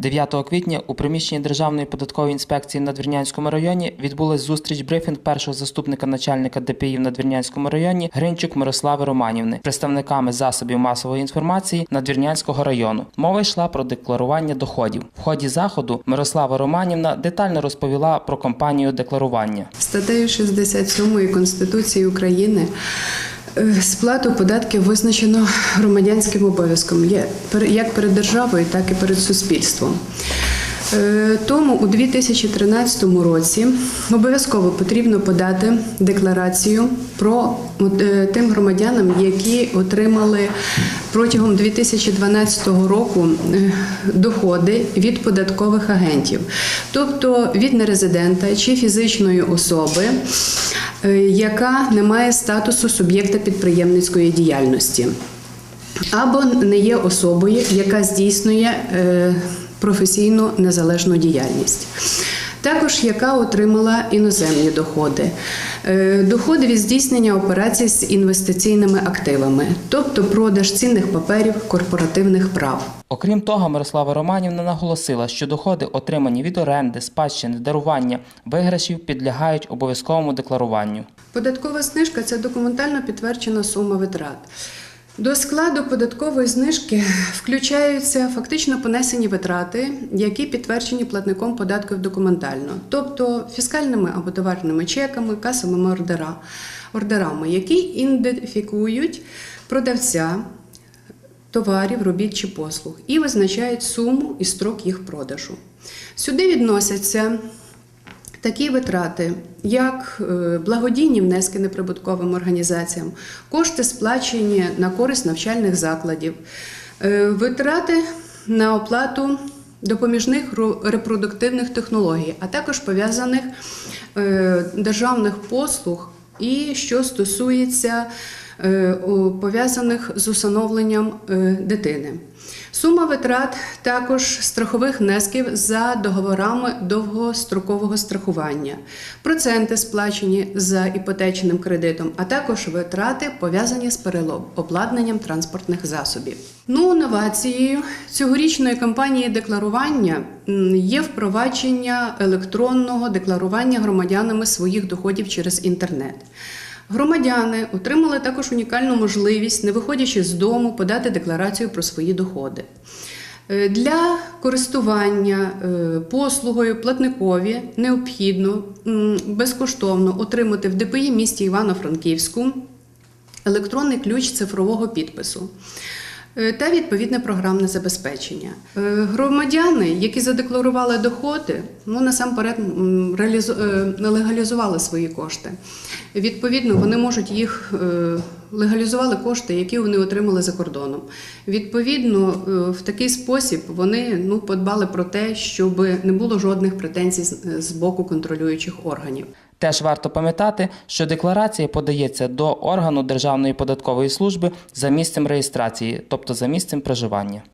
9 квітня у приміщенні Державної податкової інспекції на Надвірнянському районі відбулась зустріч брифінг першого заступника начальника ДПІ в Надвірнянському районі Гринчук Мирослави Романівни, представниками засобів масової інформації Надвірнянського району. Мова йшла про декларування доходів. В ході заходу Мирослава Романівна детально розповіла про кампанію декларування. Статтею 67 Конституції України сплату податків визначено громадянським обов'язком як перед державою, так і перед суспільством. Е, Тому у 2013 році обов'язково потрібно подати декларацію про е, тим громадянам, які отримали протягом 2012 року е, доходи від податкових агентів, тобто від нерезидента чи фізичної особи, е, яка не має статусу суб'єкта підприємницької діяльності або не є особою, яка здійснює е, професійну незалежну діяльність. Також яка отримала іноземні доходи, Е, доходи від здійснення операцій з інвестиційними активами, тобто продаж цінних паперів корпоративних прав. Окрім того, Мирослава Романівна наголосила, що доходи, отримані від оренди, спадщини, дарування, виграшів, підлягають обов'язковому декларуванню. Податкова знижка це документально підтверджена сума витрат. До складу податкової знижки включаються фактично понесені витрати, які підтверджені платником податків документально, тобто фіскальними або товарними чеками, касовими ордера, ордерами, які ідентифікують продавця товарів, робіт чи послуг і визначають суму і строк їх продажу. Сюди відносяться Такі витрати, як е, благодійні внески неприбутковим організаціям, кошти сплачені на користь навчальних закладів, е, витрати на оплату допоміжних репродуктивних технологій, а також пов'язаних е, державних послуг і що стосується пов'язаних з усиновленням е, дитини. Сума витрат також страхових внесків за договорами довгострокового страхування, проценти сплачені за іпотечним кредитом, а також витрати пов'язані з переобладнанням транспортних засобів. Ну, новацією цьогорічної кампанії декларування є впровадження електронного декларування громадянами своїх доходів через інтернет. Громадяни отримали також унікальну можливість, не виходячи з дому, подати декларацію про свої доходи. Е, Для користування е, послугою платникові необхідно безкоштовно отримати в ДПІ місті Івано-Франківську електронний ключ цифрового підпису. Е, Та відповідне програмне забезпечення. Е, Громадяни, які задекларували доходи, ну насамперед е, легалізували свої кошти. Відповідно, вони можуть їх легалізували кошти, які вони отримали за кордоном. Відповідно, в такий спосіб вони ну подбали про те, щоб не було жодних претензій з боку контролюючих органів. Теж варто пам'ятати, що декларація подається до органу Державної податкової служби за місцем реєстрації, тобто за місцем проживання.